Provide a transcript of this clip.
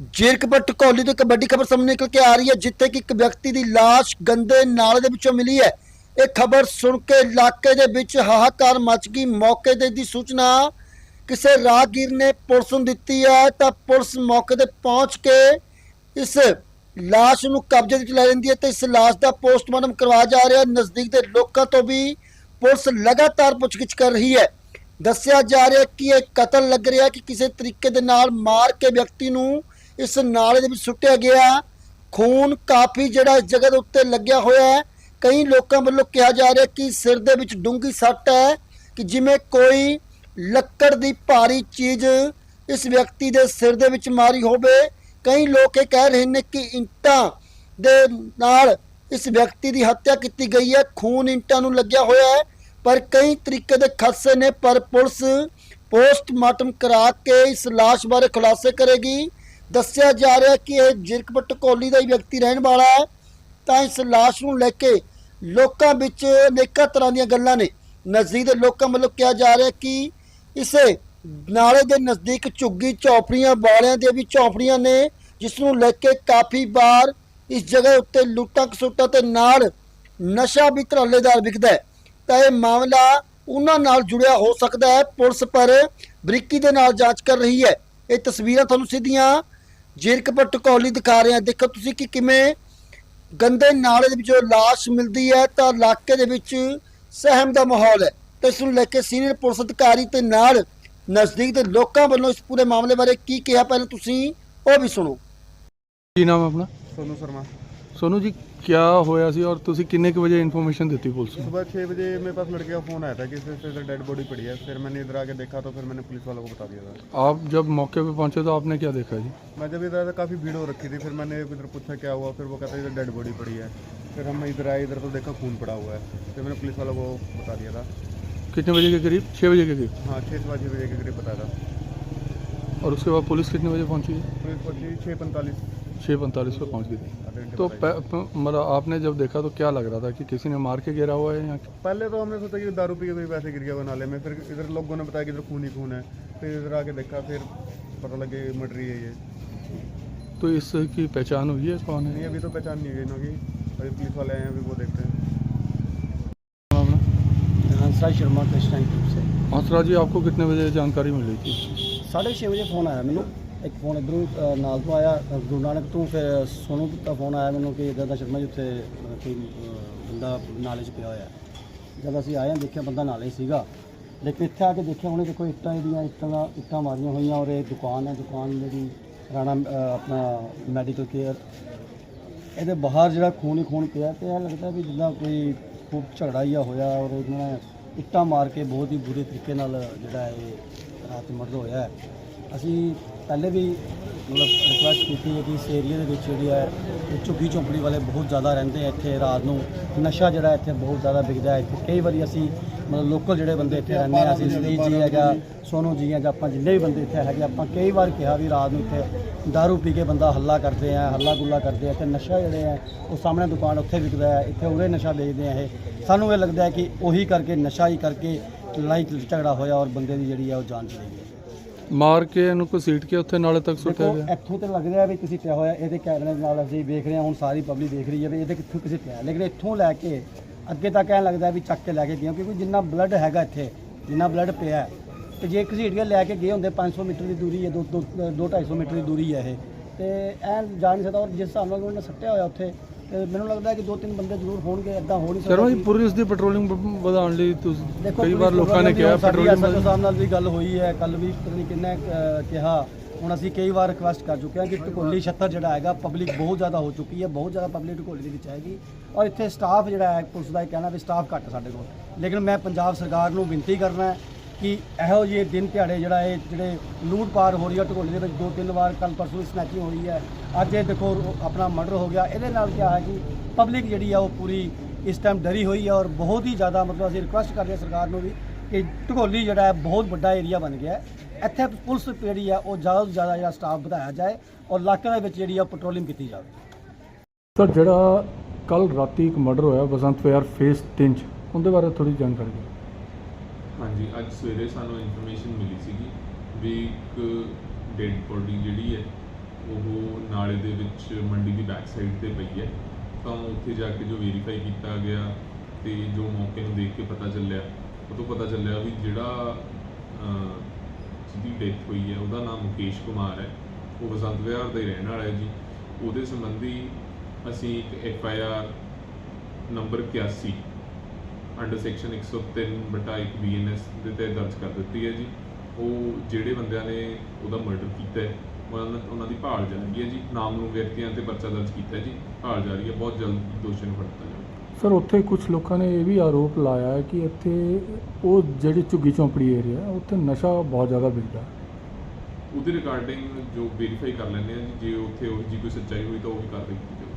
ਜੀਰਕਪੁਰ ਕੋਲੀ ਤੋਂ ਇੱਕ ਵੱਡੀ ਖਬਰ ਸਾਹਮਣੇ ਨਿਕਲ ਕੇ ਆ ਰਹੀ ਹੈ, ਜਿੱਥੇ ਕਿ ਇੱਕ ਵਿਅਕਤੀ ਦੀ ਲਾਸ਼ ਗੰਦੇ ਨਾਲੇ ਦੇ ਵਿੱਚੋਂ ਮਿਲੀ ਹੈ। ਇਹ ਖਬਰ ਸੁਣ ਕੇ ਇਲਾਕੇ ਦੇ ਵਿੱਚ ਹਾਹਾਕਾਰ ਮਚ ਗਈ। ਮੌਕੇ ਤੇ ਦੀ ਸੂਚਨਾ, ਕਿਸੇ ਰਾਹਗੀਰ ਨੇ ਪੁਲਿਸ ਨੂੰ ਦਿੱਤੀ ਹੈ। ਤਾਂ ਪੁਲਿਸ ਮੌਕੇ ਤੇ ਪਹੁੰਚ ਕੇ ਇਸ ਲਾਸ਼ ਨੂੰ ਕਬਜ਼ੇ ਵਿੱਚ ਲੈ ਲੈਂਦੀ ਹੈ ਤੇ ਇਸ ਲਾਸ਼ ਦਾ ਪੋਸਟਮਾਰਟਮ ਕਰਵਾਇਆ ਜਾ ਰਿਹਾ ਨਜ਼ਦੀਕ ਦੇ ਲੋਕਾਂ ਤੋਂ ਵੀ ਪੁਲਿਸ ਲਗਾਤਾਰ ਪੁੱਛਗਿੱਛ ਕਰ ਰਹੀ ਹੈ। ਦੱਸਿਆ ਜਾ ਰਿਹਾ ਕਿ ਇਹ ਕਤਲ ਲੱਗ ਰਿਹਾ ਕਿ ਕਿਸੇ ਤਰੀਕੇ ਦੇ ਨਾਲ ਮਾਰ ਕੇ ਵਿਅਕਤੀ ਨੂੰ ਇਸ ਨਾਲੇ ਦੇ ਵਿੱਚ ਸੁੱਟਿਆ ਗਿਆ। ਖੂਨ ਕਾਫੀ ਜਿਹੜਾ ਇਸ ਜਗ੍ਹਾ ਦੇ ਉੱਤੇ ਲੱਗਿਆ ਹੋਇਆ ਹੈ। ਕਈ ਲੋਕਾਂ ਵੱਲੋਂ ਕਿਹਾ ਜਾ ਰਿਹਾ ਕਿ ਸਿਰ ਦੇ ਵਿੱਚ ਡੂੰਗੀ ਸੱਟ ਹੈ ਕਿ ਜਿਵੇਂ ਕੋਈ ਲੱਕੜ ਦੀ ਭਾਰੀ ਚੀਜ਼ ਇਸ ਵਿਅਕਤੀ ਦੇ ਸਿਰ ਦੇ ਵਿੱਚ ਮਾਰੀ ਹੋਵੇ। ਕਈ ਲੋਕ ਇਹ ਕਹਿ ਰਹੇ ਨੇ ਕਿ ਇੰਟਾਂ ਦੇ ਨਾਲ ਇਸ ਵਿਅਕਤੀ ਦੀ ਹੱਤਿਆ ਕੀਤੀ ਗਈ ਹੈ। ਖੂਨ ਇੰਟਾਂ ਨੂੰ ਲੱਗਿਆ ਹੋਇਆ ਹੈ, ਪਰ ਕਈ ਤਰੀਕੇ ਦੇ ਖਦਸ਼ੇ ਨੇ, ਪਰ ਪੁਲਿਸ ਪੋਸਟਮਾਰਟਮ ਕਰਾ ਕੇ ਇਸ ਲਾਸ਼ ਬਾਰੇ ਖੁਲਾਸੇ ਕਰੇਗੀ। ਦੱਸਿਆ ਜਾ ਰਿਹਾ ਕਿ ਇਹ ਜਿਰਕਪਟ ਕੋਲੀ ਦਾ ਹੀ ਵਿਅਕਤੀ ਰਹਿਣ ਵਾਲਾ ਹੈ। ਤਾਂ ਇਸ ਲਾਸ਼ ਨੂੰ ਲੈ ਕੇ ਲੋਕਾਂ ਵਿੱਚ ਅਨੇਕਾਂ ਤਰ੍ਹਾਂ ਦੀਆਂ ਗੱਲਾਂ ਨੇ। ਨਜ਼ਦੀਕ ਲੋਕਾਂ ਵੱਲੋਂ ਕਿਹਾ ਜਾ ਰਿਹਾ ਕਿ ਇਸੇ ਨਾਲੇ ਦੇ ਨਜ਼ਦੀਕ ਝੁੱਗੀ ਝੌਪੜੀਆਂ ਵਾਲਿਆਂ ਦੇ ਵੀ ਝੌਪੜੀਆਂ ਨੇ, ਜਿਸ ਨੂੰ ਲੈ ਕੇ ਕਾਫੀ ਵਾਰ ਇਸ ਜਗ੍ਹਾ ਉੱਤੇ ਲੁੱਟਾਂ ਖਸੁੱਟਾਂ ਤੇ ਨਾਲ ਨਸ਼ਾ ਵੀ ਧੜੱਲੇਦਾਰ ਵਿਕਦਾ ਹੈ। ਤਾਂ ਇਹ ਮਾਮਲਾ ਉਹਨਾਂ ਨਾਲ ਜੁੜਿਆ ਹੋ ਸਕਦਾ ਹੈ। ਪੁਲਿਸ ਪਰ ਬਰੀਕੀ ਦੇ ਨਾਲ ਜਾਂਚ ਕਰ ਰਹੀ ਹੈ। ਇਹ ਤਸਵੀਰਾਂ ਤੁਹਾਨੂੰ ਸਿੱਧੀਆਂ ਜੇਲ੍ਹ ਕਪਟ ਟਕੋਲੀ ਦਿਖਾ ਰਹੇ ਆ ਦੇਖੋ ਤੁਸੀਂ ਕਿ ਕਿਵੇਂ ਗੰਦੇ ਨਾਲੇ ਦੇ ਵਿੱਚੋਂ লাশ ਮਿਲਦੀ ਹੈ ਤਾਂ ਇਲਾਕੇ ਦੇ ਵਿੱਚ ਸਹਿਮ ਦਾ ਮਾਹੌਲ ਹੈ। ਤੇ ਇਸ ਨੂੰ ਲੈ ਕੇ ਸੀਨੀਅਰ ਪੁਲਿਸ ਅਧਿਕਾਰੀ ਤੇ ਨਾਲ ਨਜ਼ਦੀਕ ਦੇ ਲੋਕਾਂ ਵੱਲੋਂ ਇਸ ਪੂਰੇ ਮਾਮਲੇ ਬਾਰੇ ਕੀ ਕਿਹਾ ਪਹਿਲਾਂ ਤੁਸੀਂ ਉਹ ਵੀ ਸੁਣੋ। ਕੀ ਨਾਮ ਆਪਣਾ? ਸੋਨੂ ਸ਼ਰਮਾ। ਸੋਨੂ ਜੀ ਕੀ ਹੋਇਆ ਸੀ ਔਰ ਤੁਸੀਂ ਕਿੰਨੇ ਕੁ ਵਜੇ ਇਨਫੋਰਮੇਸ਼ਨ ਦਿੱਤੀ पुलिस को सुबह छः बजे मेरे पास लड़के का फ़ोन आया था कि इस इधर डेड बॉडी पड़ी है फिर मैंने इधर आके देखा तो फिर मैंने पुलिस वालों को बता दिया था आप जब मौके पे पहुंचे तो आपने क्या देखा जी मैं जब इधर आया था काफ़ी भीड़ हो रखी थी फिर मैंने इधर पूछा क्या हुआ फिर वो कहता इधर डेड बॉडी पड़ी है फिर हम इधर आए इधर तो देखा खून पड़ा हुआ है फिर मैंने पुलिस वालों को बता दिया था कितने बजे के करीब छः बजे के करीब हाँ छः से छः बजे के करीब बताया था और उसके बाद पुलिस कितने बजे पहुंची पुलिस पहुंची छः पैंतालीस छः पैंतालीस पर पहुँच गई थी तो मतलब आपने जब देखा तो क्या लग रहा था कि किसी ने मार के गिरा हुआ है या पहले तो हमने सोचा कि दारू पी के कोई वैसे गिर गया हुआ नाले में फिर इधर लोगों ने बताया कि इधर खून ही खून है फिर इधर आके देखा फिर पता लगे मर्डर ही है ये तो इसकी पहचान हुई है कौन है नहीं अभी तो पहचान नहीं हुई ना कि अभी पुलिस वाले आए हैं अभी वो देखते हैं हंसराज शर्मा कृष्णा से हंसराज जी आपको कितने बजे जानकारी मिली थी साढ़े छः बजे फ़ोन आया मैंने ਇੱਕ ਫੋਨ ਇਧਰੋਂ ਨਾਲ ਤੋਂ ਆਇਆ ਗੁਰੂ ਨਾਨਕ ਤੋਂ ਫਿਰ ਸੋਨੂ ਦਾ ਫੋਨ ਆਇਆ ਮੈਨੂੰ ਕਿ ਇਦਾਂ ਦਾ ਸ਼ਰਮਾ ਜੀ ਉੱਥੇ ਅ, ਕੋਈ ਬੰਦਾ ਨਾਲੇ 'ਚ ਪਿਆ ਹੋਇਆ। ਜਦ ਅਸੀਂ ਆਏ ਹਾਂ ਦੇਖਿਆ ਬੰਦਾ ਨਾਲੇ ਹੀ ਸੀਗਾ। ਲੇਕਿਨ ਇੱਥੇ ਆ ਕੇ ਦੇਖਿਆ ਉਹਨੇ ਦੇਖੋ ਇੱਟਾਂ ਇਹਦੀਆਂ ਇੱਟਾਂ ਦਾ ਇੱਟਾਂ ਮਾਰੀਆਂ ਹੋਈਆਂ ਔਰ ਇਹ ਦੁਕਾਨ ਹੈ ਦੁਕਾਨ ਜਿਹੜੀ ਰਾਣਾ ਆਪਣਾ ਮੈਡੀਕਲ ਕੇਅਰ ਇਹਦੇ ਬਾਹਰ ਜਿਹੜਾ ਖੂਨ ਹੀ ਖੂਨ ਪਿਆ ਤੇ ਇਹ ਲੱਗਦਾ ਵੀ ਜਿੱਦਾਂ ਕੋਈ ਖੂਬ ਝਗੜਾ ਹੀ ਹੋਇਆ ਔਰ ਇਹਨਾਂ ਨੇ ਇੱਟਾਂ ਮਾਰ ਕੇ ਬਹੁਤ ਹੀ ਬੁਰੇ ਤਰੀਕੇ ਨਾਲ ਜਿਹੜਾ ਇਹ ਰਾਤ ਮਰਦ ਹੋਇਆ। ਅਸੀਂ ਪਹਿਲੇ ਵੀ ਮਤਲਬ ਰਿਕੁਐਸਟ ਕੀਤੀ ਹੈ ਕਿ ਇਸ ਏਰੀਆ ਦੇ ਵਿੱਚ ਜਿਹੜੀ ਹੈ ਇਹ ਝੁੱਗੀ ਝੋਂਪੜੀ ਵਾਲੇ ਬਹੁਤ ਜ਼ਿਆਦਾ ਰਹਿੰਦੇ ਆ ਇੱਥੇ ਰਾਤ ਨੂੰ। ਨਸ਼ਾ ਜਿਹੜਾ ਇੱਥੇ ਬਹੁਤ ਜ਼ਿਆਦਾ ਵਿਕਦਾ ਹੈ। ਇੱਥੇ ਕਈ ਵਾਰੀ ਅਸੀਂ ਮਤਲਬ ਲੋਕਲ ਜਿਹੜੇ ਬੰਦੇ ਇੱਥੇ ਰਹਿੰਦੇ ਆ ਅਸੀਂ ਸਤੀਸ਼ ਜੀ ਹੈਗਾ ਸੋਨੂ ਜੀ ਹੈ ਜਾਂ ਆਪਾਂ ਜਿੰਨੇ ਵੀ ਬੰਦੇ ਇੱਥੇ ਹੈਗੇ ਆਪਾਂ ਕਈ ਵਾਰ ਕਿਹਾ ਵੀ ਰਾਤ ਨੂੰ ਇੱਥੇ ਦਾਰੂ ਪੀ ਕੇ ਬੰਦਾ ਹੱਲਾ ਕਰਦੇ ਆ ਹੱਲਾ ਗੁੱਲਾ ਕਰਦੇ ਆ ਤੇ ਨਸ਼ਾ ਜਿਹੜੇ ਆ ਉਹ ਸਾਹਮਣੇ ਦੁਕਾਨ ਉੱਥੇ ਵਿਕਦਾ ਹੈ ਇੱਥੇ ਉਰੇ ਨਸ਼ਾ ਵੇਚਦੇ ਆ ਇਹ। ਸਾਨੂੰ ਇਹ ਲੱਗਦਾ ਹੈ ਕਿ ਉਹੀ ਕਰਕੇ ਨਸ਼ਾ ਹੀ ਕਰਕੇ ਲੜਾਈ ਝਗੜਾ ਹੋਇਆ ਔਰ ਬੰਦੇ ਦੀ ਜਿਹੜੀ ਆ ਉਹ ਜਾਨ ਚਲੀ ਗਈ। ਮਾਰ ਕੇ ਇਹਨੂੰ ਘਸੀਟ ਕੇ ਉੱਥੇ ਨਾਲੇ ਤੱਕ ਸੁੱਟਿਆ ਦੇਖੋ ਗਿਆ। ਇੱਥੋਂ ਤੇ ਲੱਗ ਰਿਹਾ ਵੀ ਕਿਸੇ ਪਿਆ ਹੋਇਆ ਇਹਦੇ ਕੈਮਰੇ ਦੇ ਨਾਲ ਅਸੀਂ ਵੇਖ ਰਹੇ ਹਾਂ ਹੁਣ ਸਾਰੀ ਪਬਲਿਕ ਦੇਖ ਰਹੀ ਹੈ ਵੀ ਇਹਦੇ ਕਿੱਥੋਂ ਕਿਸੇ ਪਿਆ। ਲੇਕਿਨ ਇੱਥੋਂ ਲੈ ਕੇ ਅੱਗੇ ਤੱਕ ਐਂ ਲੱਗਦਾ ਵੀ ਚੱਕ ਕੇ ਲੈ ਕੇ ਗਏ ਕਿਉਂਕਿ ਜਿੰਨਾ ਬਲੱਡ ਹੈਗਾ ਇੱਥੇ ਜਿੰਨਾ ਬਲੱਡ ਪਿਆ ਹੈ, ਤੇ ਜੇ ਘਸੀਟ ਕੇ ਲੈ ਕੇ ਗਏ ਹੁੰਦੇ 500 ਮੀਟਰ ਦੀ ਦੂਰੀ ਹੈ 2 2 250 ਮੀਟਰ ਦੀ ਦੂਰੀ ਹੈ ਇਹ। ਤੇ ਐਂ ਜਾ ਨਹੀਂ ਸਕਦਾ ਔਰ ਜਿਸ ਹਿਸਾਬ ਨਾਲ ਉਹਨੇ ਸੱਟਿਆ ਹੋਇਆ ਉੱਥੇ ਮੈਨੂੰ ਲੱਗਦਾ ਕਿ ਦੋ ਤਿੰਨ ਬੰਦੇ ਜ਼ਰੂਰ ਹੋਣਗੇ ਐਦਾਂ ਹੋ ਨਹੀਂ ਸਕਦਾ ਸ਼ਰਮਾ ਜੀ ਪੁਲਿਸ ਦੀ ਪੈਟਰੋਲਿੰਗ ਵਧਾਉਣ ਲਈ ਤੁਸੀਂ ਕਈ ਵਾਰ ਲੋਕਾਂ ਨੇ ਕਿਹਾ ਸਾਡੀ ਪੈਟਰੋਲਿੰਗ SSO ਸਾਹਿਬ ਨਾਲ ਵੀ ਗੱਲ ਹੋਈ ਹੈ ਕੱਲ ਵੀ ਪਤਾ ਨਹੀਂ ਕਿੰਨੇ ਕਿਹਾ। ਹੁਣ ਅਸੀਂ ਕਈ ਵਾਰ ਰਿਕੁਐਸਟ ਕਰ ਚੁੱਕੇ ਹਾਂ ਕਿ ਢਕੋਲੀ ਛੱਤਰ ਜਿਹੜਾ ਹੈਗਾ ਪਬਲਿਕ ਬਹੁਤ ਜ਼ਿਆਦਾ ਹੋ ਚੁੱਕੀ ਹੈ ਬਹੁਤ ਜ਼ਿਆਦਾ ਪਬਲਿਕ ਢਕੋਲੀ ਦੇ ਵਿੱਚ ਹੈਗੀ। ਔਰ ਇੱਥੇ ਸਟਾਫ ਜਿਹੜਾ ਹੈ ਪੁਲਿਸ ਦਾ ਇਹ ਕਹਿਣਾ ਵੀ ਸਟਾਫ ਘੱਟ ਸਾਡੇ ਕੋਲ। ਲੇਕਿਨ ਮੈਂ ਪੰਜਾਬ ਸਰਕਾਰ ਨੂੰ ਬੇਨਤੀ ਕਰਨਾ ਹੈ ਕਿ ਇਹੋ ਜਿਹੇ ਦਿਨ ਦਿਹਾੜੇ ਜਿਹੜਾ ਇਹ ਜਿਹੜੇ ਲੂਟ ਪਾਰ ਹੋ ਰਹੀ ਹੈ ਢਕੋਲੀ ਦੇ ਵਿੱਚ, ਦੋ ਤਿੰਨ ਵਾਰ ਕੱਲ ਪਰਸੋਂ ਸਨੈਚਿੰਗ ਹੋਈ ਹੈ। ਅੱਜ ਇਹ ਦੇਖੋ ਆਪਣਾ ਮਰਡਰ ਹੋ ਗਿਆ। ਇਹਦੇ ਨਾਲ ਕੀ ਹੈ ਕਿ ਪਬਲਿਕ ਜਿਹੜੀ ਆ ਉਹ ਪੂਰੀ ਇਸ ਟਾਈਮ ਡਰੀ ਹੋਈ ਹੈ ਔਰ ਬਹੁਤ ਹੀ ਜ਼ਿਆਦਾ ਮਤਲਬ ਅਸੀਂ ਰਿਕੁਐਸਟ ਕਰਦੇ ਹਾਂ ਸਰਕਾਰ ਨੂੰ ਵੀ ਕਿ ਢਗੋਲੀ ਜਿਹੜਾ ਹੈ ਬਹੁਤ ਵੱਡਾ ਏਰੀਆ ਬਣ ਗਿਆ ਇੱਥੇ ਪੁਲਿਸ ਜਿਹੜੀ ਹੈ ਉਹ ਜ਼ਿਆਦਾ ਤੋਂ ਜ਼ਿਆਦਾ ਜਿਹੜਾ ਸਟਾਫ ਵਧਾਇਆ ਜਾਏ ਔਰ ਇਲਾਕੇ ਦੇ ਵਿੱਚ ਜਿਹੜੀ ਆ ਪੈਟਰੋਲਿੰਗ ਕੀਤੀ ਜਾਵੇ। ਸਰ, ਜਿਹੜਾ ਕੱਲ ਰਾਤੀ ਇੱਕ ਮਰਡਰ ਹੋਇਆ, ਬਸੰਤ ਵਿਹਾਰ ਫੇਸ 3 ਚ ਉਹਦੇ ਬਾਰੇ ਥੋੜੀ ਜਾਣਕਾਰੀ ਦਿਓ। ਹਾਂਜੀ, ਅੱਜ ਸਵੇਰੇ ਸਾਨੂੰ ਇਨਫੋਰਮੇਸ਼ਨ ਮਿਲੀ ਸੀਗੀ ਵੀ ਇੱਕ ਡੈਡ ਬੋਡੀ ਜਿਹੜੀ ਹੈ, ਉਹ ਨਾਲੇ ਦੇ ਵਿੱਚ ਮੰਡੀ ਦੀ ਬੈਕ ਸਾਈਡ ਤੇ ਪਈ ਹੈ। ਤਾਂ ਉੱਥੇ ਜਾ ਕੇ ਜੋ ਵੈਰੀਫਾਈ ਕੀਤਾ ਗਿਆ ਤੇ ਜੋ ਮੌਕੇ ਨੂੰ ਦੇਖ ਕੇ ਪਤਾ ਚੱਲਿਆ ਉਹ ਤੋਂ ਪਤਾ ਚੱਲਿਆ ਵੀ ਜਿਹੜਾ ਜਿਹਦੀ ਡੈਥ ਹੋਈ ਹੈ, ਉਹਦਾ ਨਾਮ ਮੁਕੇਸ਼ ਕੁਮਾਰ ਹੈ। ਉਹ ਬਸੰਤ ਵਿਹਾਰ ਦਾ ਹੀ ਰਹਿਣ ਵਾਲਾ ਹੈ ਜੀ। ਉਹਦੇ ਸੰਬੰਧੀ ਅਸੀਂ ਇੱਕ F I R number 81 under section 103 ਬਟਾ 1 ਬੀਐਨਐਸ ਦੇ ਤੇ ਦਰਜ ਕਰ ਦਿੱਤੀ ਹੈ ਜੀ। ਉਹ ਜਿਹੜੇ ਬੰਦਿਆਂ ਨੇ ਉਹਦਾ ਮਰਡਰ ਕੀਤਾ ਹੈ ਉਹਨਾਂ ਉਹਨਾਂ ਦੀ ਭਾਲ ਜਾਰੀ ਹੈ ਜੀ। ਨਾਮ ਨੂੰ ਵਿਅਕਤੀਆਂ ਤੇ ਪਰਚਾ ਦਰਜ ਕੀਤਾ ਹੈ ਜੀ। ਭਾਲ ਜਾਰੀ ਹੈ ਬਹੁਤ ਜਲਦ ਦੋਸ਼ੀ ਨੂੰ ਫੜ ਲਿਆ ਜਾਵੇਗਾ ਸਰ ਉੱਥੇ ਕੁਝ ਲੋਕਾਂ ਨੇ ਇਹ ਵੀ ਆਰੋਪ ਲਾਇਆ ਹੈ ਕਿ ਇੱਥੇ ਉਹ ਜਿਹੜੀ ਝੁੱਗੀ ਚੌਂਪੜੀ ਏਰੀਆ ਉੱਥੇ ਨਸ਼ਾ ਬਹੁਤ ਜ਼ਿਆਦਾ ਵਿਕਦਾ ਹੈ। ਉਹਦੇ ਰਿਗਾਰਡਿੰਗ ਜੋ ਵੈਰੀਫਾਈ ਕਰ ਲੈਂਦੇ ਆ ਜੀ। ਜੇ ਉੱਥੇ ਉਹ ਜੀ ਕੋਈ ਸੱਚਾਈ ਹੋਈ ਤਾਂ ਉਹ ਵੀ ਕੀਤੀ ਜਾਵੇਗੀ